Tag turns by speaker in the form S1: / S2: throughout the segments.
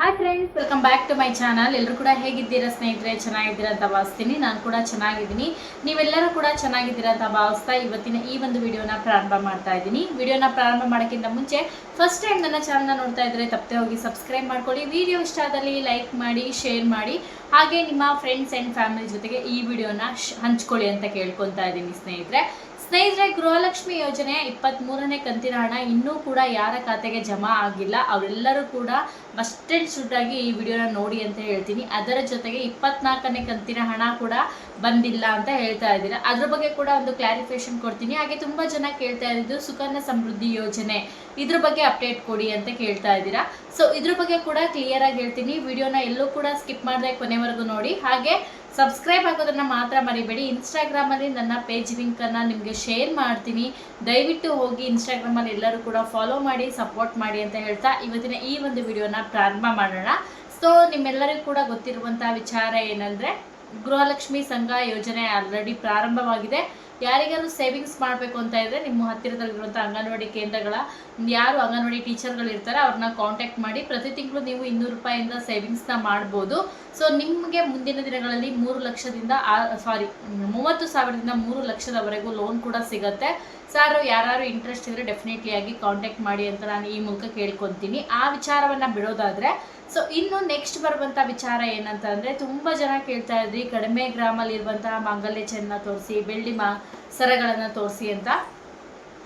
S1: Hi friends welcome back to my channel ಎಲ್ಲರೂ ಕೂಡ ಹೇಗಿದ್ದೀರಾ ಸ್ನೇಹಿತರೆ? ಚೆನ್ನಾಗಿದ್ದೀರಾ ಅಂತ ಭಾವಿಸ್ತೀನಿ. ನಾನು ಕೂಡ ಚೆನ್ನಾಗಿದ್ದೀನಿ. ನೀವೆಲ್ಲರೂ ಕೂಡ ಚೆನ್ನಾಗಿದ್ದೀರಾ ಅಂತ ಭಾವಿಸ್ತಾ ಇವತ್ತಿನ ಈ ಒಂದು ವಿಡಿಯೋನ ಪ್ರಾರಂಭ ಮಾಡ್ತಾ ಇದ್ದೀನಿ. ವಿಡಿಯೋನ ಪ್ರಾರಂಭ ಮಾಡೋಕ್ಕಿಂತ ಮುಂಚೆ ಫಸ್ಟ್ ಟೈಮ್ ನನ್ನ ಚಾನಲ್ನ ನೋಡ್ತಾ ಇದ್ದರೆ ತಪ್ಪದೆ ಹೋಗಿ ಸಬ್ಸ್ಕ್ರೈಬ್ ಮಾಡ್ಕೊಳ್ಳಿ. ವಿಡಿಯೋ ಇಷ್ಟ ಆದಲ್ಲಿ ಲೈಕ್ ಮಾಡಿ ಶೇರ್ ಮಾಡಿ. ಹಾಗೆ ನಿಮ್ಮ ಫ್ರೆಂಡ್ಸ್ ಆ್ಯಂಡ್ ಫ್ಯಾಮಿಲಿ ಜೊತೆಗೆ ಈ ವಿಡಿಯೋನ ಹಂಚ್ಕೊಳ್ಳಿ ಅಂತ ಕೇಳ್ಕೊತಾ ಇದ್ದೀನಿ ಸ್ನೇಹಿತರೆ. ಸ್ನೇಹಿತರೆ, ಗೃಹಲಕ್ಷ್ಮಿ ಯೋಜನೆ ಇಪ್ಪತ್ತ್ ಮೂರನೇ ಕಂತಿನ ಹಣ. ಇನ್ನೂ ಕೂಡ ಯಾರ ಖಾತೆಗೆ ಜಮಾ ಆಗಿಲ್ಲ. ಅವರೆಲ್ಲರೂ ಕೂಡ ಮಸ್ಟ್ ಆ್ಯಂಡ್ ಶುಡ್ಡಾಗಿ ಈ ವಿಡಿಯೋನ ನೋಡಿ ಅಂತ ಹೇಳ್ತೀನಿ. ಅದರ ಜೊತೆಗೆ ಇಪ್ಪತ್ನಾಲ್ಕನೇ ಕಂತಿನ ಹಣ ಕೂಡ ಬಂದಿಲ್ಲ ಅಂತ ಹೇಳ್ತಾ ಇದ್ದೀರ. ಅದ್ರ ಬಗ್ಗೆ ಕೂಡ ಒಂದು ಕ್ಲಾರಿಫಿಕೇಶನ್ ಕೊಡ್ತೀನಿ. ಹಾಗೆ ತುಂಬ ಜನ ಕೇಳ್ತಾ ಇದ್ದು ಸುಕನ್ಯಾ ಸಮೃದ್ಧಿ ಯೋಜನೆ. ಇದ್ರ ಬಗ್ಗೆ ಅಪ್ಡೇಟ್ ಕೊಡಿ ಅಂತ ಕೇಳ್ತಾ ಇದ್ದೀರಾ. ಸೊ ಇದ್ರ ಬಗ್ಗೆ ಕೂಡ ಕ್ಲಿಯರ್ ಆಗಿ ಹೇಳ್ತೀನಿ. ವಿಡಿಯೋನ ಎಲ್ಲೂ ಕೂಡ ಸ್ಕಿಪ್ ಮಾಡದೆ ಕೊನೆವರೆಗೂ ನೋಡಿ. ಹಾಗೆ ಸಬ್ಸ್ಕ್ರೈಬ್ ಆಗೋದನ್ನು ಮಾತ್ರ ಮರಿಬೇಡಿ. ಇನ್ಸ್ಟಾಗ್ರಾಮಲ್ಲಿ ನನ್ನ ಪೇಜ್ ಲಿಂಕನ್ನು ನಿಮಗೆ ಶೇರ್ ಮಾಡ್ತೀನಿ. ದಯವಿಟ್ಟು ಹೋಗಿ ಇನ್ಸ್ಟಾಗ್ರಾಮಲ್ಲಿ ಎಲ್ಲರೂ ಕೂಡ ಫಾಲೋ ಮಾಡಿ ಸಪೋರ್ಟ್ ಮಾಡಿ ಅಂತ ಹೇಳ್ತಾ ಇವತ್ತಿನ ಈ ಒಂದು ವಿಡಿಯೋನ ಪ್ರಾರಂಭ ಮಾಡೋಣ. ಸೊ ನಿಮ್ಮೆಲ್ಲರಿಗೂ ಕೂಡ ಗೊತ್ತಿರುವಂಥ ವಿಚಾರ ಏನಂದರೆ ಗೃಹಲಕ್ಷ್ಮಿ ಸಂಘ ಯೋಜನೆ ಆಲ್ರೆಡಿ ಪ್ರಾರಂಭವಾಗಿದೆ. ಯಾರಿಗಾದ್ರೂ ಸೇವಿಂಗ್ಸ್ ಮಾಡಬೇಕು ಅಂತ ಇದ್ದರೆ ನಿಮ್ಮ ಹತ್ತಿರದಲ್ಲಿರುವಂಥ ಅಂಗನವಾಡಿ ಕೇಂದ್ರಗಳ, ಯಾರು ಅಂಗನವಾಡಿ ಟೀಚರ್ಗಳು ಇರ್ತಾರೆ ಅವ್ರನ್ನ ಕಾಂಟ್ಯಾಕ್ಟ್ ಮಾಡಿ ಪ್ರತಿ ತಿಂಗಳು ನೀವು ಇನ್ನೂರು ರೂಪಾಯಿಂದ ಸೇವಿಂಗ್ಸ್ನ ಮಾಡ್ಬೋದು. ಸೊ ನಿಮಗೆ ಮುಂದಿನ ದಿನಗಳಲ್ಲಿ ಮೂರು ಲಕ್ಷದಿಂದ ಸಾರಿ ಮೂವತ್ತು ಸಾವಿರದಿಂದ ಮೂರು ಲಕ್ಷದವರೆಗೂ ಲೋನ್ ಕೂಡ ಸಿಗುತ್ತೆ. ಸರ್ ಯಾರು ಇಂಟ್ರೆಸ್ಟ್ ಇದ್ದರೆ ಡೆಫಿನೆಟ್ಲಿ ಆಗಿ ಕಾಂಟ್ಯಾಕ್ಟ್ ಮಾಡಿ ಅಂತ ನಾನು ಈ ಮೂಲಕ ಕೇಳ್ಕೊತೀನಿ. ಆ ವಿಚಾರವನ್ನು ಬಿಡೋದಾದರೆ ಸೊ ಇನ್ನು ನೆಕ್ಸ್ಟ್ ಬರುವಂಥ ವಿಚಾರ ಏನಂತ ಅಂದರೆ ತುಂಬ ಜನ ಕೇಳ್ತಾ ಇದ್ರಿ, ಕಡಿಮೆ ಗ್ರಾಮಲ್ಲಿರುವಂತಹ ಮಾಂಗಲ್ಯ ಚೆನ್ನ ತೋರಿಸಿ, ಬೆಳ್ಳಿ ಮಾ ಸರಗಳನ್ನು ತೋರಿಸಿ ಅಂತ.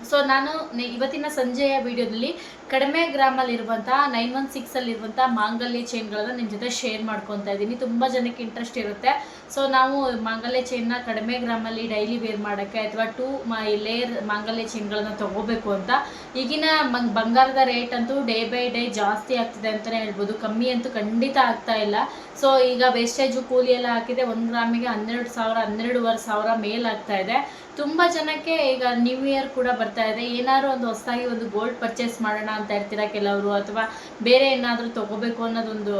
S1: ಸೊ ನಾನು ಇವತ್ತಿನ ಸಂಜೆಯ ವಿಡಿಯೋದಲ್ಲಿ ಕಡಿಮೆ ಗ್ರಾಮಲ್ಲಿರುವಂತಹ ನೈನ್ ಒನ್ ಸಿಕ್ಸಲ್ಲಿರುವಂಥ ಮಾಂಗಲ್ಯ ಚೈನ್ಗಳನ್ನು ನಿಮ್ಮ ಜೊತೆ ಶೇರ್ ಮಾಡ್ಕೊತಾ ಇದ್ದೀನಿ. ತುಂಬ ಜನಕ್ಕೆ ಇಂಟ್ರೆಸ್ಟ್ ಇರುತ್ತೆ. ಸೊ ನಾವು ಮಾಂಗಲ್ಯ ಚೈನ್ನ ಕಡಿಮೆ ಗ್ರಾಮಲ್ಲಿ ಡೈಲಿ ವೇರ್ ಮಾಡೋಕ್ಕೆ ಅಥವಾ ಟೂ ಲೇಯರ್ ಮಾಂಗಲ್ಯ ಚೈನ್ಗಳನ್ನು ತಗೋಬೇಕು ಅಂತ. ಈಗಿನ ಬಂಗಾರದ ರೇಟ್ ಅಂತೂ ಡೇ ಬೈ ಡೇ ಜಾಸ್ತಿ ಆಗ್ತಿದೆ ಅಂತಲೇ ಹೇಳ್ಬೋದು. ಕಮ್ಮಿ ಅಂತೂ ಖಂಡಿತ ಆಗ್ತಾ ಇಲ್ಲ. ಸೊ ಈಗ ವೇಸ್ಟೇಜು ಕೂಲಿ ಎಲ್ಲ ಹಾಕಿದೆ ಒಂದು ಗ್ರಾಮಿಗೆ ಹನ್ನೆರಡು ಸಾವಿರ, ಹನ್ನೆರಡುವರೆ ಸಾವಿರ ಮೇಲ್ ಆಗ್ತಾ ಇದೆ. ತುಂಬ ಜನಕ್ಕೆ ಈಗ ನ್ಯೂ ಇಯರ್ ಕೂಡ ಬರ್ತಾ ಇದೆ. ಏನಾದ್ರು ಒಂದು ಹೊಸದಾಗಿ ಒಂದು ಗೋಲ್ಡ್ ಪರ್ಚೇಸ್ ಮಾಡೋಣ ಅಂತ ಇರ್ತೀರಾ ಕೆಲವರು? ಅಥವಾ ಬೇರೆ ಏನಾದರೂ ತಗೋಬೇಕು ಅನ್ನೋದೊಂದು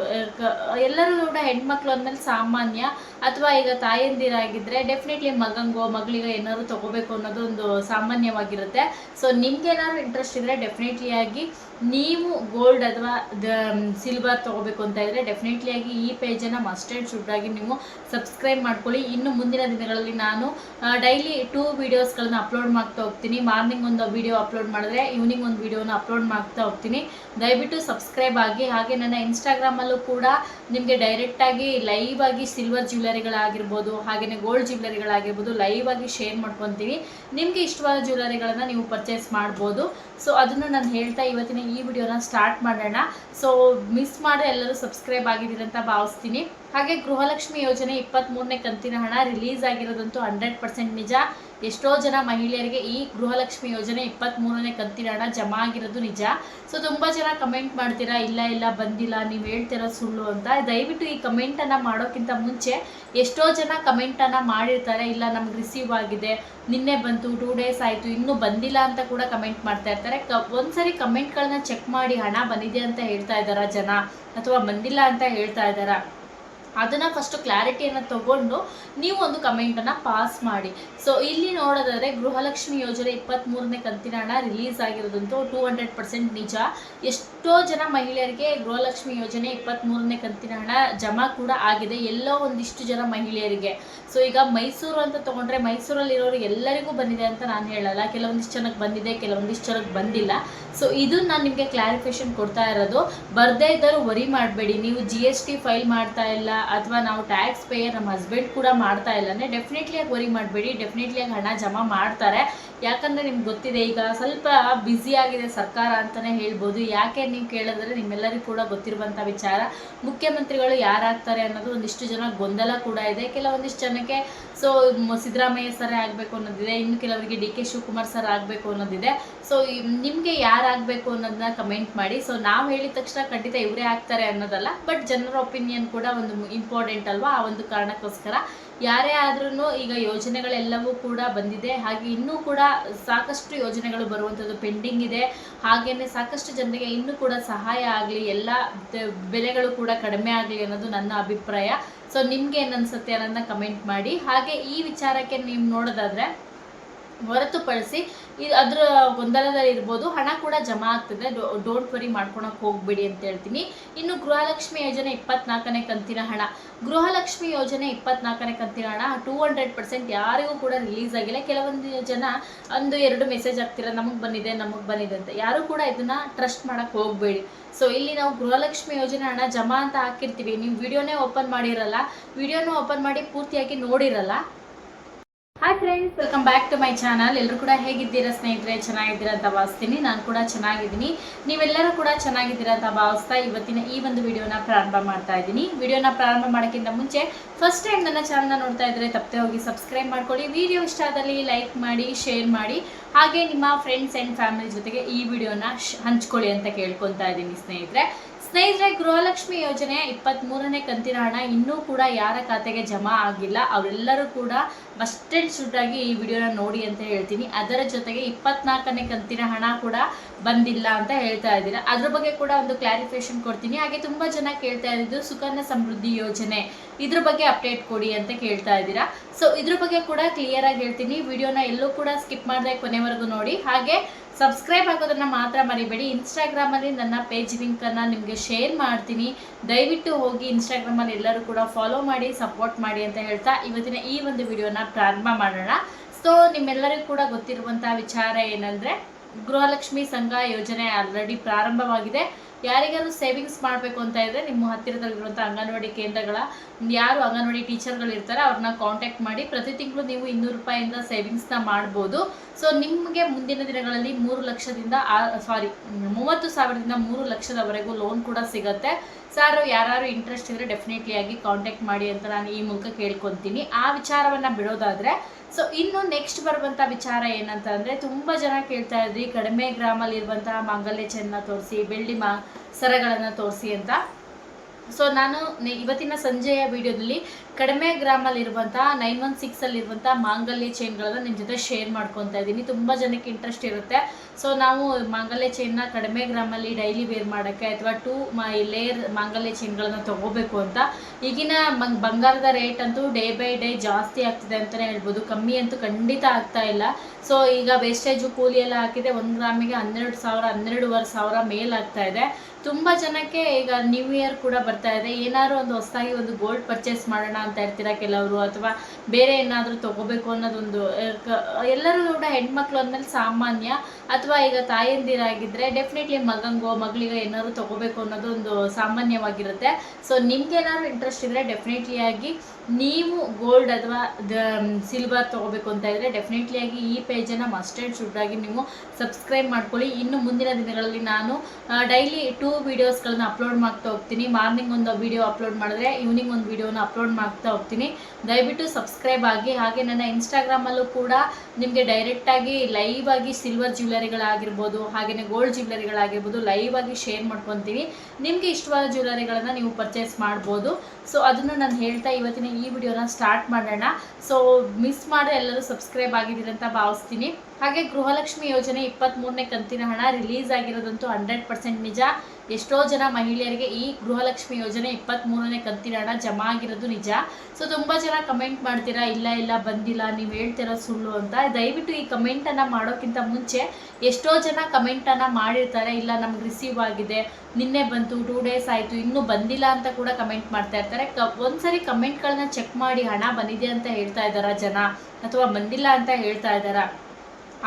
S1: ಎಲ್ಲರೂ ಕೂಡ ಹೆಣ್ಮಕ್ಳು ಅಂದಮೇಲೆ ಸಾಮಾನ್ಯ. ಅಥವಾ ಈಗ ತಾಯಂದಿರಾಗಿದ್ದರೆ ಡೆಫಿನೆಟ್ಲಿ ಮಗಂಗೋ, ಮಗಳಿಗೋ ಏನಾದ್ರು ತಗೋಬೇಕು ಅನ್ನೋದು ಒಂದು ಸಾಮಾನ್ಯವಾಗಿರುತ್ತೆ. ಸೊ ನಿಮ್ಗೆ ಏನಾದ್ರು ಇಂಟ್ರೆಸ್ಟ್ ಇದ್ದರೆ ಡೆಫಿನೆಟ್ಲಿ ಆಗಿ ನೀವು ಗೋಲ್ಡ್ ಅಥವಾ ಸಿಲ್ವರ್ ತಗೋಬೇಕು ಅಂತ ಇದ್ದರೆ ಡೆಫಿನೆಟ್ಲಿ ಆಗಿ ಈ ಪೇಜನ್ನು ಮಸ್ಟ್ ಆ್ಯಂಡ್ ಶುಡ್ ಆಗಿ ನೀವು ಸಬ್ಸ್ಕ್ರೈಬ್ ಮಾಡ್ಕೊಳ್ಳಿ. ಇನ್ನು ಮುಂದಿನ ದಿನಗಳಲ್ಲಿ ನಾನು ಡೈಲಿ ಟೂ ವೀಡಿಯೋಸ್ಗಳನ್ನ ಅಪ್ಲೋಡ್ ಮಾಡ್ತಾ ಹೋಗ್ತೀನಿ. ಮಾರ್ನಿಂಗ್ ಒಂದು ವಿಡಿಯೋ ಅಪ್ಲೋಡ್ ಮಾಡಿದ್ರೆ ಈವ್ನಿಂಗ್ ಒಂದು ವಿಡಿಯೋನ ಅಪ್ಲೋಡ್ ಮಾಡ್ತಾ ಹೋಗ್ತೀನಿ. ದಯವಿಟ್ಟು ಸಬ್ಸ್ಕ್ರೈಬ್ ಆಗಿ. ಹಾಗೆ ನನ್ನ ಇನ್ಸ್ಟಾಗ್ರಾಮಲ್ಲೂ ಕೂಡ ನಿಮಗೆ ಡೈರೆಕ್ಟಾಗಿ ಲೈವ್ ಆಗಿ ಸಿಲ್ವರ್ ಜ್ಯುವೆಲರಿಗಳಾಗಿರ್ಬೋದು ಹಾಗೆಯೇ ಗೋಲ್ಡ್ ಜ್ಯುವೆಲರಿಗಳಾಗಿರ್ಬೋದು ಲೈವ್ ಆಗಿ ಶೇರ್ ಮಾಡ್ಕೊತೀನಿ. ನಿಮಗೆ ಇಷ್ಟವಾದ ಜ್ಯುವೆಲರಿಗಳನ್ನು ನೀವು ಪರ್ಚೇಸ್ ಮಾಡ್ಬೋದು. ಸೊ ಅದನ್ನು ನಾನು ಹೇಳ್ತಾ ಇವತ್ತಿನ ಈ ವಿಡಿಯೋನ ಸ್ಟಾರ್ಟ್ ಮಾಡೋಣ. ಸೊ ಮಿಸ್ ಮಾಡಿ ಎಲ್ಲರೂ ಸಬ್ಸ್ಕ್ರೈಬ್ ಆಗಿದ್ದೀರಿ ಅಂತ ಭಾವಿಸ್ತೀನಿ. ಹಾಗೆ ಗೃಹಲಕ್ಷ್ಮಿ ಯೋಜನೆ ಇಪ್ಪತ್ತ್ಮೂರನೇ ಕಂತಿನ ಹಣ ರಿಲೀಸ್ ಆಗಿರೋದಂತೂ ಹಂಡ್ರೆಡ್ ಪರ್ಸೆಂಟ್ ನಿಜ. ಎಷ್ಟೋ ಜನ ಮಹಿಳೆಯರಿಗೆ ಈ ಗೃಹಲಕ್ಷ್ಮಿ ಯೋಜನೆ ಇಪ್ಪತ್ತ್ಮೂರನೇ ಕಂತಿನ ಹಣ ಜಮಾ ಆಗಿರೋದು ನಿಜ. ಸೊ ತುಂಬ ಜನ ಕಮೆಂಟ್ ಮಾಡ್ತೀರಾ, ಇಲ್ಲ ಇಲ್ಲ, ಬಂದಿಲ್ಲ, ನೀವು ಹೇಳ್ತಿರೋ ಸುಳ್ಳು ಅಂತ. ದಯವಿಟ್ಟು ಈ ಕಮೆಂಟನ್ನು ಮಾಡೋಕ್ಕಿಂತ ಮುಂಚೆ ಎಷ್ಟೋ ಜನ ಕಮೆಂಟನ್ನು ಮಾಡಿರ್ತಾರೆ, ಇಲ್ಲ, ನಮ್ಗೆ ರಿಸೀವ್ ಆಗಿದೆ, ನಿನ್ನೆ ಬಂತು ಟೂ ಡೇಸ್ ಆಯಿತು, ಇನ್ನೂ ಬಂದಿಲ್ಲ ಅಂತ ಕೂಡ ಕಮೆಂಟ್ ಮಾಡ್ತಾ ಇರ್ತಾರೆ. ಕ, ಒಂದ್ಸರಿ ಕಮೆಂಟ್ಗಳನ್ನ ಚೆಕ್ ಮಾಡಿ ಹಣ ಬಂದಿದೆ ಅಂತ ಹೇಳ್ತಾ ಇದ್ದಾರಾ ಜನ? ಅಥವಾ ಬಂದಿಲ್ಲ ಅಂತ ಹೇಳ್ತಾ ಇದ್ದಾರಾ? ಅದನ್ನು ಫಸ್ಟು ಕ್ಲಾರಿಟಿಯನ್ನು ತಗೊಂಡು ನೀವು ಒಂದು ಕಮೆಂಟನ್ನು ಪಾಸ್ ಮಾಡಿ. ಸೊ ಇಲ್ಲಿ ನೋಡೋದಾದರೆ ಗೃಹಲಕ್ಷ್ಮಿ ಯೋಜನೆ ಇಪ್ಪತ್ತ್ಮೂರನೇ ಕಂತಿನ ಹಣ ರಿಲೀಸ್ ಆಗಿರೋದಂತೂ ಟೂ ಹಂಡ್ರೆಡ್ ಪರ್ಸೆಂಟ್ ನಿಜ. ಎಷ್ಟೋ ಜನ ಮಹಿಳೆಯರಿಗೆ ಗೃಹಲಕ್ಷ್ಮಿ ಯೋಜನೆ ಇಪ್ಪತ್ತ್ಮೂರನೇ ಕಂತಿನ ಹಣ ಜಮಾ ಕೂಡ ಆಗಿದೆ. ಎಲ್ಲೋ ಒಂದಿಷ್ಟು ಜನ ಮಹಿಳೆಯರಿಗೆ. ಸೊ ಈಗ ಮೈಸೂರು ಅಂತ ತೊಗೊಂಡ್ರೆ ಮೈಸೂರಲ್ಲಿರೋರು ಎಲ್ಲರಿಗೂ ಬಂದಿದೆ ಅಂತ ನಾನು ಹೇಳಲ್ಲ. ಕೆಲವೊಂದಿಷ್ಟು ಜನಕ್ಕೆ ಬಂದಿದೆ, ಕೆಲವೊಂದಿಷ್ಟು ಜನಕ್ಕೆ ಬಂದಿಲ್ಲ. ಸೊ ಇದು ನಾನು ನಿಮಗೆ ಕ್ಲಾರಿಫಿಕೇಶನ್ ಕೊಡ್ತಾ ಇರೋದು. ಬರದೇ ಇದ್ದರೂ ವರಿ ಮಾಡಬೇಡಿ. ನೀವು ಜಿ ಫೈಲ್ ಮಾಡ್ತಾ ಇಲ್ಲ ಅಥವಾ ನಾವು ಟ್ಯಾಕ್ಸ್ ಪೇಯರ್ ನಮ್ಮ ಹಸ್ಬೆಂಡ್ ಕೂಡ ಮಾಡ್ತಾ ಇಲ್ಲ ಅಂದರೆ ಡೆಫಿನೆಟ್ಲಿ ಆಗಿ ವರಿ ಮಾಡಬೇಡಿ ಡೆಫಿನೆಟ್ಲಿ ಆಗಿ ಹಣ ಜಮಾ ಮಾಡ್ತಾರೆ. ಯಾಕಂದರೆ ನಿಮ್ಗೆ ಗೊತ್ತಿದೆ, ಈಗ ಸ್ವಲ್ಪ ಬ್ಯುಸಿ ಆಗಿದೆ ಸರ್ಕಾರ ಅಂತಲೇ ಹೇಳ್ಬೋದು. ಯಾಕೆ ನೀವು ಕೇಳಿದ್ರೆ ನಿಮ್ಮೆಲ್ಲರಿಗೂ ಕೂಡ ಗೊತ್ತಿರುವಂಥ ವಿಚಾರ. ಮುಖ್ಯಮಂತ್ರಿಗಳು ಯಾರಾಗ್ತಾರೆ ಅನ್ನೋದು ಒಂದಿಷ್ಟು ಜನ ಗೊಂದಲ ಕೂಡ ಇದೆ. ಕೆಲವೊಂದಿಷ್ಟು ಜನಕ್ಕೆ ಸೊ ಸಿದ್ದರಾಮಯ್ಯ ಸರೇ ಆಗಬೇಕು ಅನ್ನೋದಿದೆ. ಇನ್ನು ಕೆಲವರಿಗೆ ಡಿ ಕೆ ಶಿವಕುಮಾರ್ ಸರ್ ಆಗಬೇಕು ಅನ್ನೋದಿದೆ. ಸೊ ನಿಮಗೆ ಯಾರಾಗಬೇಕು ಅನ್ನೋದನ್ನ ಕಮೆಂಟ್ ಮಾಡಿ. ಸೊ ನಾವು ಹೇಳಿದ ತಕ್ಷಣ ಖಂಡಿತ ಇವರೇ ಆಗ್ತಾರೆ ಅನ್ನೋದಲ್ಲ. ಬಟ್ ಜನರ ಒಪಿನಿಯನ್ ಕೂಡ ಒಂದು ಇಂಪಾರ್ಟೆಂಟ್ ಅಲ್ವಾ? ಆ ಒಂದು ಕಾರಣಕ್ಕೋಸ್ಕರ. ಯಾರೇ ಆದ್ರೂ ಈಗ ಯೋಜನೆಗಳೆಲ್ಲವೂ ಕೂಡ ಬಂದಿದೆ. ಹಾಗೆ ಇನ್ನೂ ಕೂಡ ಸಾಕಷ್ಟು ಯೋಜನೆಗಳು ಬರುವಂಥದ್ದು ಪೆಂಡಿಂಗ್ ಇದೆ. ಹಾಗೆಯೇ ಸಾಕಷ್ಟು ಜನರಿಗೆ ಇನ್ನೂ ಕೂಡ ಸಹಾಯ ಆಗಲಿ, ಎಲ್ಲ ಬೆಲೆಗಳು ಕೂಡ ಕಡಿಮೆ ಆಗಲಿ ಅನ್ನೋದು ನನ್ನ ಅಭಿಪ್ರಾಯ. ಸೊ ನಿಮ್ಗೆ ಏನನ್ಸುತ್ತೆ ಅನ್ನೋದನ್ನ ಕಮೆಂಟ್ ಮಾಡಿ. ಹಾಗೆ ಈ ವಿಚಾರಕ್ಕೆ ನೀವು ನೋಡೋದಾದ್ರೆ ಹೊರತುಪಡಿಸಿ ಇದು ಅದರ ಗೊಂದಲದಲ್ಲಿ ಇರ್ಬೋದು, ಹಣ ಕೂಡ ಜಮಾ ಆಗ್ತದೆ. ಡೋಂಟ್ ವರಿ ಮಾಡ್ಕೊಳಕ್ಕೆ ಹೋಗ್ಬೇಡಿ ಅಂತ ಹೇಳ್ತೀನಿ. ಇನ್ನು ಗೃಹಲಕ್ಷ್ಮಿ ಯೋಜನೆ ಇಪ್ಪತ್ನಾಲ್ಕನೇ ಕಂತಿನ ಹಣ. ಗೃಹಲಕ್ಷ್ಮಿ ಯೋಜನೆ ಇಪ್ಪತ್ನಾಲ್ಕನೇ ಕಂತಿನ ಹಣ ಟೂ ಹಂಡ್ರೆಡ್ ಪರ್ಸೆಂಟ್ ಯಾರಿಗೂ ಕೂಡ ರಿಲೀಸ್ ಆಗಿಲ್ಲ. ಕೆಲವೊಂದು ಜನ ಒಂದು ಎರಡು ಮೆಸೇಜ್ ಆಗ್ತಿರ ನಮಗೆ ಬಂದಿದೆ ನಮಗೆ ಬಂದಿದೆ ಅಂತ. ಯಾರು ಕೂಡ ಇದನ್ನ ಟ್ರಸ್ಟ್ ಮಾಡಕ್ ಹೋಗ್ಬೇಡಿ. ಸೊ ಇಲ್ಲಿ ನಾವು ಗೃಹಲಕ್ಷ್ಮಿ ಯೋಜನೆ ಹಣ ಜಮಾ ಅಂತ ಹಾಕಿರ್ತೀವಿ. ನೀವು ವಿಡಿಯೋನೇ ಓಪನ್ ಮಾಡಿರಲ್ಲ ವಿಡಿಯೋನೂ ಓಪನ್ ಮಾಡಿ ಪೂರ್ತಿಯಾಗಿ ನೋಡಿರಲ್ಲ hi friends welcome back to my channel ಎಲ್ಲರೂ ಕೂಡ ಹೇಗಿದ್ದೀರಾ ಸ್ನೇಹಿತರೆ? ಚೆನ್ನಾಗಿದ್ದೀರಾ ಅಂತ ಭಾವಿಸ್ತೀನಿ. ನಾನು ಕೂಡ ಚೆನ್ನಾಗಿದ್ದೀನಿ. ನೀವೆಲ್ಲರೂ ಕೂಡ ಚೆನ್ನಾಗಿದ್ದೀರಾ ಅಂತ ಭಾವಿಸ್ತಾ ಇವತ್ತಿನ ಈ ಒಂದು ವಿಡಿಯೋನ ಪ್ರಾರಂಭ ಮಾಡ್ತಾ ಇದ್ದೀನಿ. ವಿಡಿಯೋನ ಪ್ರಾರಂಭ ಮಾಡೋಕ್ಕಿಂತ ಮುಂಚೆ ಫಸ್ಟ್ ಟೈಮ್ ನನ್ನ ಚಾನಲ್ನ ನೋಡ್ತಾ ಇದ್ರೆ ತಪ್ಪದೆ ಹೋಗಿ ಸಬ್ಸ್ಕ್ರೈಬ್ ಮಾಡ್ಕೊಳ್ಳಿ. ವಿಡಿಯೋ ಇಷ್ಟ ಆದಲ್ಲಿ ಲೈಕ್ ಮಾಡಿ ಶೇರ್ ಮಾಡಿ. ಹಾಗೆ ನಿಮ್ಮ ಫ್ರೆಂಡ್ಸ್ ಆ್ಯಂಡ್ ಫ್ಯಾಮಿಲಿ ಜೊತೆಗೆ ಈ ವಿಡಿಯೋನ ಹಂಚ್ಕೊಳ್ಳಿ ಅಂತ ಕೇಳ್ಕೊತಾ ಇದ್ದೀನಿ ಸ್ನೇಹಿತರೆ. ಸ್ನೇಹಿತರೆ, ಗೃಹಲಕ್ಷ್ಮಿ ಯೋಜನೆ ಇಪ್ಪತ್ತ್ ಮೂರನೇ ಕಂತಿನ ಹಣ. ಇನ್ನೂ ಕೂಡ ಯಾರ ಖಾತೆಗೆ ಜಮಾ ಆಗಿಲ್ಲ. ಅವರೆಲ್ಲರೂ ಕೂಡ ಮಸ್ಟ್ ಶುಡ್ ಆಗಿ ಈ ವಿಡಿಯೋನ ನೋಡಿ ಅಂತ ಹೇಳ್ತೀನಿ. ಅದರ ಜೊತೆಗೆ ಇಪ್ಪತ್ನಾಲ್ಕನೇ ಕಂತಿನ ಹಣ ಕೂಡ ಬಂದಿಲ್ಲ ಅಂತ ಹೇಳ್ತಾ ಇದ್ದೀರ. ಅದ್ರ ಬಗ್ಗೆ ಕೂಡ ಒಂದು ಕ್ಲಾರಿಫಿಕೇಶನ್ ಕೊಡ್ತೀನಿ. ಹಾಗೆ ತುಂಬಾ ಜನ ಕೇಳ್ತಾ ಇದ್ದು ಸುಕನ್ಯಾ ಸಮೃದ್ಧಿ ಯೋಜನೆ. ಇದ್ರ ಬಗ್ಗೆ ಅಪ್ಡೇಟ್ ಕೊಡಿ ಅಂತ ಕೇಳ್ತಾ ಇದ್ದೀರಾ. ಸೊ ಇದ್ರ ಬಗ್ಗೆ ಕೂಡ ಕ್ಲಿಯರ್ ಆಗಿ ಹೇಳ್ತೀನಿ. ವಿಡಿಯೋನ ಎಲ್ಲೂ ಕೂಡ ಸ್ಕಿಪ್ ಮಾಡದೆ ಕೊನೆವರೆಗೂ ನೋಡಿ. ಹಾಗೆ ಸಬ್ಸ್ಕ್ರೈಬ್ ಆಗೋದನ್ನು ಮಾತ್ರ ಮರಿಬೇಡಿ. ಇನ್ಸ್ಟಾಗ್ರಾಮಲ್ಲಿ ನನ್ನ ಪೇಜ್ ಲಿಂಕನ್ನು ನಿಮಗೆ ಶೇರ್ ಮಾಡ್ತೀನಿ. ದಯವಿಟ್ಟು ಹೋಗಿ ಇನ್ಸ್ಟಾಗ್ರಾಮಲ್ಲಿ ಎಲ್ಲರೂ ಕೂಡ ಫಾಲೋ ಮಾಡಿ ಸಪೋರ್ಟ್ ಮಾಡಿ ಅಂತ ಹೇಳ್ತಾ ಇವತ್ತಿನ ಈ ಒಂದು ವಿಡಿಯೋನ ಪ್ರಾರಂಭ ಮಾಡೋಣ. ಸೊ ನಿಮ್ಮೆಲ್ಲರಿಗೂ ಕೂಡ ಗೊತ್ತಿರುವಂಥ ವಿಚಾರ ಏನಂದರೆ ಗೃಹಲಕ್ಷ್ಮಿ ಸಂಘ ಯೋಜನೆ ಆಲ್ರೆಡಿ ಪ್ರಾರಂಭವಾಗಿದೆ. ಯಾರಿಗಾದ್ರು ಸೇವಿಂಗ್ಸ್ ಮಾಡಬೇಕು ಅಂತ ಇದ್ರೆ ನಿಮ್ಮ ಹತ್ತಿರದಲ್ಲಿರುವಂಥ ಅಂಗನವಾಡಿ ಕೇಂದ್ರಗಳ, ಯಾರು ಅಂಗನವಾಡಿ ಟೀಚರ್ಗಳು ಇರ್ತಾರೆ ಅವ್ರನ್ನ ಕಾಂಟ್ಯಾಕ್ಟ್ ಮಾಡಿ ಪ್ರತಿ ತಿಂಗಳು ನೀವು ಇನ್ನೂರು ರೂಪಾಯಿಂದ ಸೇವಿಂಗ್ಸ್ನ ಮಾಡ್ಬೋದು. ಸೊ ನಿಮಗೆ ಮುಂದಿನ ದಿನಗಳಲ್ಲಿ ಮೂರು ಲಕ್ಷದಿಂದ ಸಾರಿ ಮೂವತ್ತು ಸಾವಿರದಿಂದ ಮೂರು ಲಕ್ಷದವರೆಗೂ ಲೋನ್ ಕೂಡ ಸಿಗುತ್ತೆ. ಸರ್ ಯಾರು ಇಂಟ್ರೆಸ್ಟ್ ಇದ್ರೆ ಡೆಫಿನೆಟ್ಲಿ ಆಗಿ ಕಾಂಟ್ಯಾಕ್ಟ್ ಮಾಡಿ ಅಂತ ನಾನು ಈ ಮೂಲಕ ಕೇಳ್ಕೊತೀನಿ. ಆ ವಿಚಾರವನ್ನ ಬಿಡೋದಾದ್ರೆ ಸೊ ಇನ್ನು ನೆಕ್ಸ್ಟ್ ಬರುವಂತ ವಿಚಾರ ಏನಂತ ಅಂದ್ರೆ ತುಂಬಾ ಜನ ಕೇಳ್ತಾ ಇದ್ರಿ ಕಡಿಮೆ ಗ್ರಾಮಲ್ಲಿ ಇರುವಂತಹ ಮಾಂಗಲ್ಯ ಚೆನ್ನ ತೋರಿಸಿ, ಬೆಳ್ಳಿ ಮಾ ಸರಗಳನ್ನ ತೋರಿಸಿ ಅಂತ. ಸೊ ನಾನು ಇವತ್ತಿನ ಸಂಜೆಯ ವಿಡಿಯೋದಲ್ಲಿ ಕಡಿಮೆ ಗ್ರಾಮಲ್ಲಿರುವಂತಹ ನೈನ್ ಒನ್ ಸಿಕ್ಸ್ ಅಲ್ಲಿರುವಂತಹ ಮಾಂಗಲ್ಯ ಚೈನ್ಗಳನ್ನ ನಿಮ್ಮ ಜೊತೆ ಶೇರ್ ಮಾಡ್ಕೊತಾ ಇದ್ದೀನಿ. ತುಂಬಾ ಜನಕ್ಕೆ ಇಂಟ್ರೆಸ್ಟ್ ಇರುತ್ತೆ. ಸೊ ನಾವು ಮಾಂಗಲ್ಯ ಚೈನ್ನ ಕಡಿಮೆ ಗ್ರಾಮಲ್ಲಿ ಡೈಲಿ ವೇರ್ ಮಾಡೋಕ್ಕೆ ಅಥವಾ ಟೂ ಲೇಯರ್ ಮಾಂಗಲ್ಯ ಚೈನ್ಗಳನ್ನ ತಗೋಬೇಕು ಅಂತ. ಈಗಿನ ಬಂಗಾರದ ರೇಟ್ ಅಂತೂ ಡೇ ಬೈ ಡೇ ಜಾಸ್ತಿ ಆಗ್ತಿದೆ ಅಂತಲೇ ಹೇಳ್ಬೋದು. ಕಮ್ಮಿ ಅಂತೂ ಖಂಡಿತ ಆಗ್ತಾ ಇಲ್ಲ. ಸೊ ಈಗ ವೇಸ್ಟೇಜು ಕೂಲಿ ಎಲ್ಲ ಹಾಕಿದೆ ಒಂದು ಗ್ರಾಮಿಗೆ ಹನ್ನೆರಡು ಸಾವಿರ, ಹನ್ನೆರಡುವರೆ ಸಾವಿರ ಮೇಲಾಗ್ತಾ ಇದೆ. ತುಂಬ ಜನಕ್ಕೆ ಈಗ ನ್ಯೂ ಇಯರ್ ಕೂಡ ಬರ್ತಾ ಇದೆ. ಏನಾದ್ರು ಒಂದು ಹೊಸದಾಗಿ ಒಂದು ಗೋಲ್ಡ್ ಪರ್ಚೇಸ್ ಮಾಡೋಣ ಅಂತ ಇರ್ತೀರಾ ಕೆಲವರು? ಅಥವಾ ಬೇರೆ ಏನಾದರೂ ತಗೋಬೇಕು ಅನ್ನೋದೊಂದು ಎಲ್ಲರೂ ಕೂಡ ಹೆಣ್ಮಕ್ಳು ಅಂದ್ಮೇಲೆ ಸಾಮಾನ್ಯ. ಅಥವಾ ಈಗ ತಾಯಂದಿರಾಗಿದ್ದರೆ ಡೆಫಿನೆಟ್ಲಿ ಮಗಂಗೋ, ಮಗಳಿಗೋ ಏನಾದ್ರು ತಗೋಬೇಕು ಅನ್ನೋದು ಒಂದು ಸಾಮಾನ್ಯವಾಗಿರುತ್ತೆ. ಸೊ ನಿಮ್ಗೆ ಏನಾದ್ರು ಇಂಟ್ರೆಸ್ಟ್ ಇದ್ದರೆ ಡೆಫಿನೆಟ್ಲಿ ಆಗಿ ನೀವು ಗೋಲ್ಡ್ ಅಥವಾ ಸಿಲ್ವರ್ ತಗೋಬೇಕು ಅಂತ ಇದ್ರೆ ಡೆಫಿನೆಟ್ಲಿ ಆಗಿ ಈ ಪೇಜನ್ನು ಮಸ್ಟ್ ಆ್ಯಂಡ್ ಶುಡ್ ಆಗಿ ನೀವು ಸಬ್ಸ್ಕ್ರೈಬ್ ಮಾಡ್ಕೊಳ್ಳಿ. ಇನ್ನು ಮುಂದಿನ ದಿನಗಳಲ್ಲಿ ನಾನು ಡೈಲಿ ಟೂ ವಿಡಿಯೋಸ್ಗಳನ್ನ ಅಪ್ಲೋಡ್ ಮಾಡ್ತಾ ಹೋಗ್ತೀನಿ. ಮಾರ್ನಿಂಗ್ ಒಂದು ವಿಡಿಯೋ ಅಪ್ಲೋಡ್ ಮಾಡಿದ್ರೆ ಈವ್ನಿಂಗ್ ಒಂದು ವಿಡಿಯೋನ ಅಪ್ಲೋಡ್ ಮಾಡ್ತಾ ಹೋಗ್ತೀನಿ. ದಯವಿಟ್ಟು ಸಬ್ಸ್ಕ್ರೈಬ್ ಆಗಿ, ಹಾಗೆ ನನ್ನ ಇನ್ಸ್ಟಾಗ್ರಾಮಲ್ಲೂ ಕೂಡ ನಿಮಗೆ ಡೈರೆಕ್ಟಾಗಿ ಲೈವ್ ಆಗಿ ಸಿಲ್ವರ್ ಜ್ಯುವೆಲರಿಗಳಾಗಿರ್ಬೋದು ಹಾಗೆಯೇ ಗೋಲ್ಡ್ ಜ್ಯುವೆಲರಿಗಳಾಗಿರ್ಬೋದು ಲೈವ್ ಆಗಿ ಶೇರ್ ಮಾಡ್ಕೊತೀನಿ ನಿಮಗೆ ಇಷ್ಟವಾದ ಜ್ಯುವೆಲರಿಗಳನ್ನು ನೀವು ಪರ್ಚೇಸ್ ಮಾಡ್ಬೋದು. ಸೊ ಅದನ್ನು ನಾನು ಹೇಳ್ತಾ ಇವತ್ತಿನ ಈ ವಿಡಿಯೋನ ಸ್ಟಾರ್ಟ್ ಮಾಡೋಣ. ಸೊ ಮಿಸ್ ಮಾಡಿ ಎಲ್ಲರೂ ಸಬ್ಸ್ಕ್ರೈಬ್ ಆಗಿದ್ದೀರಿ ಅಂತ ಭಾವಿಸ್ತೀನಿ. ಹಾಗೆ ಗೃಹಲಕ್ಷ್ಮಿ ಯೋಜನೆ ಇಪ್ಪತ್ತ್ಮೂರನೇ ಕಂತಿನ ಹಣ ರಿಲೀಸ್ ಆಗಿರೋದಂತೂ ಹಂಡ್ರೆಡ್ ಪರ್ಸೆಂಟ್ ನಿಜ. ಎಷ್ಟೋ ಜನ ಮಹಿಳೆಯರಿಗೆ ಈ ಗೃಹಲಕ್ಷ್ಮಿ ಯೋಜನೆ ಇಪ್ಪತ್ತ್ಮೂರನೇ ಕಂತಿನ ಹಣ ಜಮಾ ಆಗಿರೋದು ನಿಜ. ಸೊ ತುಂಬ ಜನ ಕಮೆಂಟ್ ಮಾಡ್ತೀರಾ, ಇಲ್ಲ ಇಲ್ಲ, ಬಂದಿಲ್ಲ, ನೀವು ಹೇಳ್ತಿರೋ ಸುಳ್ಳು ಅಂತ. ದಯವಿಟ್ಟು ಈ ಕಮೆಂಟನ್ನು ಮಾಡೋಕ್ಕಿಂತ ಮುಂಚೆ ಎಷ್ಟೋ ಜನ ಕಮೆಂಟನ್ನು ಮಾಡಿರ್ತಾರೆ, ಇಲ್ಲ, ನಮ್ಗೆ ರಿಸೀವ್ ಆಗಿದೆ, ನಿನ್ನೆ ಬಂತು ಟೂ ಡೇಸ್ ಆಯಿತು, ಇನ್ನೂ ಬಂದಿಲ್ಲ ಅಂತ ಕೂಡ ಕಮೆಂಟ್ ಮಾಡ್ತಾ ಇರ್ತಾರೆ. ಕ, ಒಂದ್ಸರಿ ಕಮೆಂಟ್ಗಳನ್ನ ಚೆಕ್ ಮಾಡಿ ಹಣ ಬಂದಿದೆ ಅಂತ ಹೇಳ್ತಾ ಇದ್ದಾರಾ ಜನ? ಅಥವಾ ಬಂದಿಲ್ಲ ಅಂತ ಹೇಳ್ತಾ ಇದ್ದಾರಾ?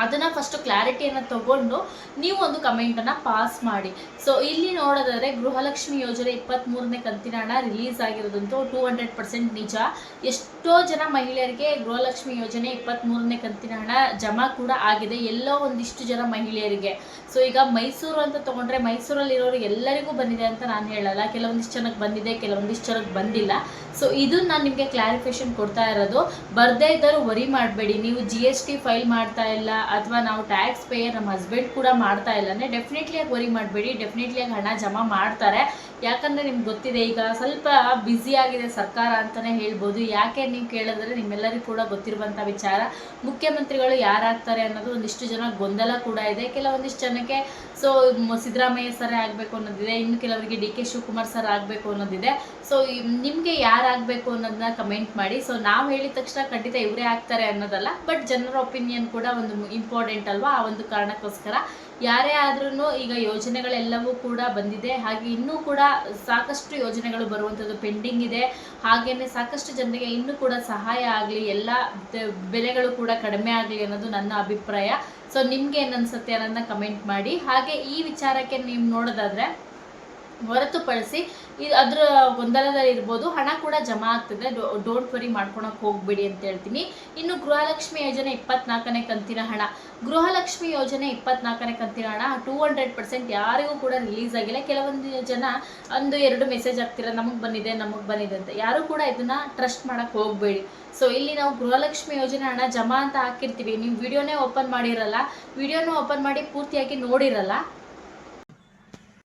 S1: ಅದನ್ನು ಫಸ್ಟ್ ಕ್ಲಾರಿಟಿಯನ್ನು ತಗೊಂಡು ನೀವು ಒಂದು ಕಮೆಂಟನ್ನು ಪಾಸ್ ಮಾಡಿ. ಸೊ ಇಲ್ಲಿ ನೋಡೋದಾದ್ರೆ ಗೃಹಲಕ್ಷ್ಮಿ ಯೋಜನೆ ಇಪ್ಪತ್ತ್ಮೂರನೇ ಕಂತಿನ ಹಣ ರಿಲೀಸ್ ಆಗಿರೋದಂತೂ ಟೂ ಹಂಡ್ರೆಡ್ ಪರ್ಸೆಂಟ್ ನಿಜ. ಎಷ್ಟೋ ಜನ ಮಹಿಳೆಯರಿಗೆ ಗೃಹಲಕ್ಷ್ಮಿ ಯೋಜನೆ ಇಪ್ಪತ್ತ್ಮೂರನೇ ಕಂತಿನ ಹಣ ಜಮಾ ಕೂಡ ಆಗಿದೆ. ಎಲ್ಲೋ ಒಂದಿಷ್ಟು ಜನ ಮಹಿಳೆಯರಿಗೆ. ಸೊ ಈಗ ಮೈಸೂರು ಅಂತ ತಗೊಂಡ್ರೆ ಮೈಸೂರಲ್ಲಿರೋರು ಎಲ್ಲರಿಗೂ ಬಂದಿದೆ ಅಂತ ನಾನು ಹೇಳಲ್ಲ. ಕೆಲವೊಂದಿಷ್ಟು ಜನಕ್ಕೆ ಬಂದಿದೆ, ಕೆಲವೊಂದಿಷ್ಟು ಜನಕ್ಕೆ ಬಂದಿಲ್ಲ. ಸೊ ಇದು ನಾನು ನಿಮಗೆ ಕ್ಲಾರಿಫಿಕೇಶನ್ ಕೊಡ್ತಾ ಇರೋದು. ಬರದೇ ಇದ್ದರೂ ವರಿ ಮಾಡಬೇಡಿ. ನೀವು ಜಿ ಫೈಲ್ ಮಾಡ್ತಾ ಇಲ್ಲ ಅಥವಾ ನಾವು ಟ್ಯಾಕ್ಸ್ ಪೇಯರ್ ನಮ್ಮ ಹಸ್ಬೆಂಡ್ ಕೂಡ ಮಾಡ್ತಾ ಇಲ್ಲ ಅಂದರೆ ಡೆಫಿನೆಟ್ಲಿ ಆಗಿ ವರಿ ಮಾಡಬೇಡಿ ಡೆಫಿನೆಟ್ಲಿ ಆಗಿ ಹಣ ಜಮಾ ಮಾಡ್ತಾರೆ. ಯಾಕಂದರೆ ನಿಮ್ಗೆ ಗೊತ್ತಿದೆ, ಈಗ ಸ್ವಲ್ಪ ಬ್ಯುಸಿ ಆಗಿದೆ ಸರ್ಕಾರ ಅಂತಲೇ ಹೇಳ್ಬೋದು. ಯಾಕೆ ನೀವು ಕೇಳಿದ್ರೆ ನಿಮ್ಮೆಲ್ಲರಿಗೂ ಕೂಡ ಗೊತ್ತಿರುವಂಥ ವಿಚಾರ. ಮುಖ್ಯಮಂತ್ರಿಗಳು ಯಾರಾಗ್ತಾರೆ ಅನ್ನೋದು ಒಂದಿಷ್ಟು ಜನ ಗೊಂದಲ ಕೂಡ ಇದೆ. ಕೆಲವೊಂದಿಷ್ಟು ಜನಕ್ಕೆ ಸೊ ಸಿದ್ದರಾಮಯ್ಯ ಸರ್ ಆಗಬೇಕು ಅನ್ನೋದಿದೆ. ಇನ್ನು ಕೆಲವರಿಗೆ ಡಿ ಕೆ ಶಿವಕುಮಾರ್ ಸರ್ ಆಗಬೇಕು ಅನ್ನೋದಿದೆ. ಸೊ ನಿಮಗೆ ಯಾರು ಆಗಬೇಕು ಅನ್ನೋದನ್ನ ಕಮೆಂಟ್ ಮಾಡಿ. ಸೊ ನಾವು ಹೇಳಿದ ತಕ್ಷಣ ಖಂಡಿತ ಇವರೇ ಆಗ್ತಾರೆ ಅನ್ನೋದಲ್ಲ. ಬಟ್ ಜನರ ಒಪಿನಿಯನ್ ಕೂಡ ಒಂದು ಇಂಪಾರ್ಟೆಂಟ್ ಅಲ್ವಾ? ಆ ಒಂದು ಕಾರಣಕ್ಕೋಸ್ಕರ. ಯಾರೇ ಆದ್ರೂ ಈಗ ಯೋಜನೆಗಳೆಲ್ಲವೂ ಕೂಡ ಬಂದಿದೆ. ಹಾಗೆ ಇನ್ನೂ ಕೂಡ ಸಾಕಷ್ಟು ಯೋಜನೆಗಳು ಬರುವಂಥದ್ದು ಪೆಂಡಿಂಗ್ ಇದೆ. ಹಾಗೆಯೇ ಸಾಕಷ್ಟು ಜನರಿಗೆ ಇನ್ನೂ ಕೂಡ ಸಹಾಯ ಆಗಲಿ, ಎಲ್ಲ ಬೆಲೆಗಳು ಕೂಡ ಕಡಿಮೆ ಆಗಲಿ ಅನ್ನೋದು ನನ್ನ ಅಭಿಪ್ರಾಯ. ಸೊ ನಿಮ್ಗೆ ಏನನ್ಸುತ್ತೆ ಅನ್ನೋದನ್ನ ಕಮೆಂಟ್ ಮಾಡಿ. ಹಾಗೆ ಈ ವಿಚಾರಕ್ಕೆ ನೀವು ನೋಡೋದಾದ್ರೆ ಹೊರತುಪಡಿಸಿ ಇದು ಅದರ ಗೊಂದಲದಲ್ಲಿ ಇರ್ಬೋದು, ಹಣ ಕೂಡ ಜಮಾ ಆಗ್ತದೆ. ಡೋಂಟ್ ವರಿ ಮಾಡ್ಕೊಳಕ್ಕೆ ಹೋಗ್ಬೇಡಿ ಅಂತ ಹೇಳ್ತೀನಿ. ಇನ್ನು ಗೃಹಲಕ್ಷ್ಮಿ ಯೋಜನೆ ಇಪ್ಪತ್ನಾಲ್ಕನೇ ಕಂತಿನ ಹಣ. ಗೃಹಲಕ್ಷ್ಮಿ ಯೋಜನೆ ಇಪ್ಪತ್ನಾಲ್ಕನೇ ಕಂತಿನ ಹಣ ಟೂ ಹಂಡ್ರೆಡ್ ಪರ್ಸೆಂಟ್ ಯಾರಿಗೂ ಕೂಡ ರಿಲೀಸ್ ಆಗಿಲ್ಲ. ಕೆಲವೊಂದು ಜನ ಒಂದು ಎರಡು ಮೆಸೇಜ್ ಆಗ್ತಿರ ನಮಗೆ ಬಂದಿದೆ ನಮಗೆ ಬಂದಿದೆ ಅಂತ. ಯಾರು ಕೂಡ ಇದನ್ನ ಟ್ರಸ್ಟ್ ಮಾಡಕ್ ಹೋಗ್ಬೇಡಿ. ಸೊ ಇಲ್ಲಿ ನಾವು ಗೃಹಲಕ್ಷ್ಮಿ ಯೋಜನೆ ಹಣ ಜಮಾ ಅಂತ ಹಾಕಿರ್ತೀವಿ. ನೀವು ವಿಡಿಯೋನೇ ಓಪನ್ ಮಾಡಿರಲ್ಲ ವಿಡಿಯೋನ ಓಪನ್ ಮಾಡಿ ಪೂರ್ತಿಯಾಗಿ ನೋಡಿರಲ್ಲ